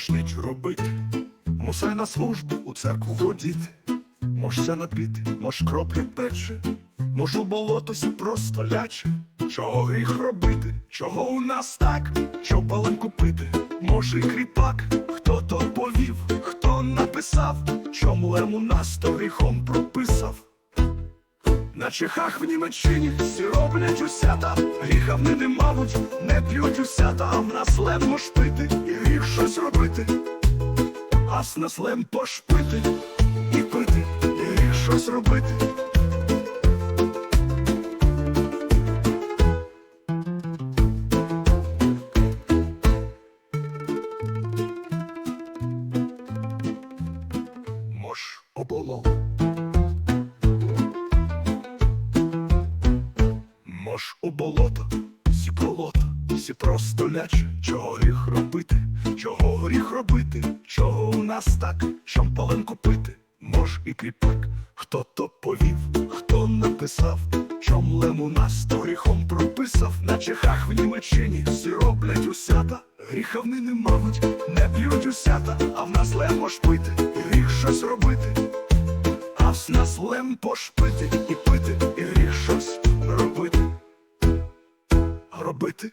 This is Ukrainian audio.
почніть робити. Мусай на службу у церкву ходіти. Можся напіти, мож кроплі пече, мож у болотосі просто ляче. Чого гріх робити? Чого у нас так? Що балем купити? Може й кріпак, хто то повів, хто написав, чому лем нас то гріхом прописав. На чехах в Німеччині всі роблять усята, гріха в не мабуть, не п'ють усята, а в нас лем пити і гріх щось робити. А з нас лем пошпити і пити, і гріх щось робити. Мож оболов. Мож у болото, сі болото, сі просто ляче, чого гріх робити, чого гріх робити, чого у нас так, щоб полен купити, мож і кріпак, хто то повів, хто написав, чом лем у нас то гріхом прописав, на чехах в Німеччині всі роблять усята, гріха в не мабуть, не п'ють усята, а в нас лем пити, і гріх щось робити. А з нас лем пошпити і пити, Робити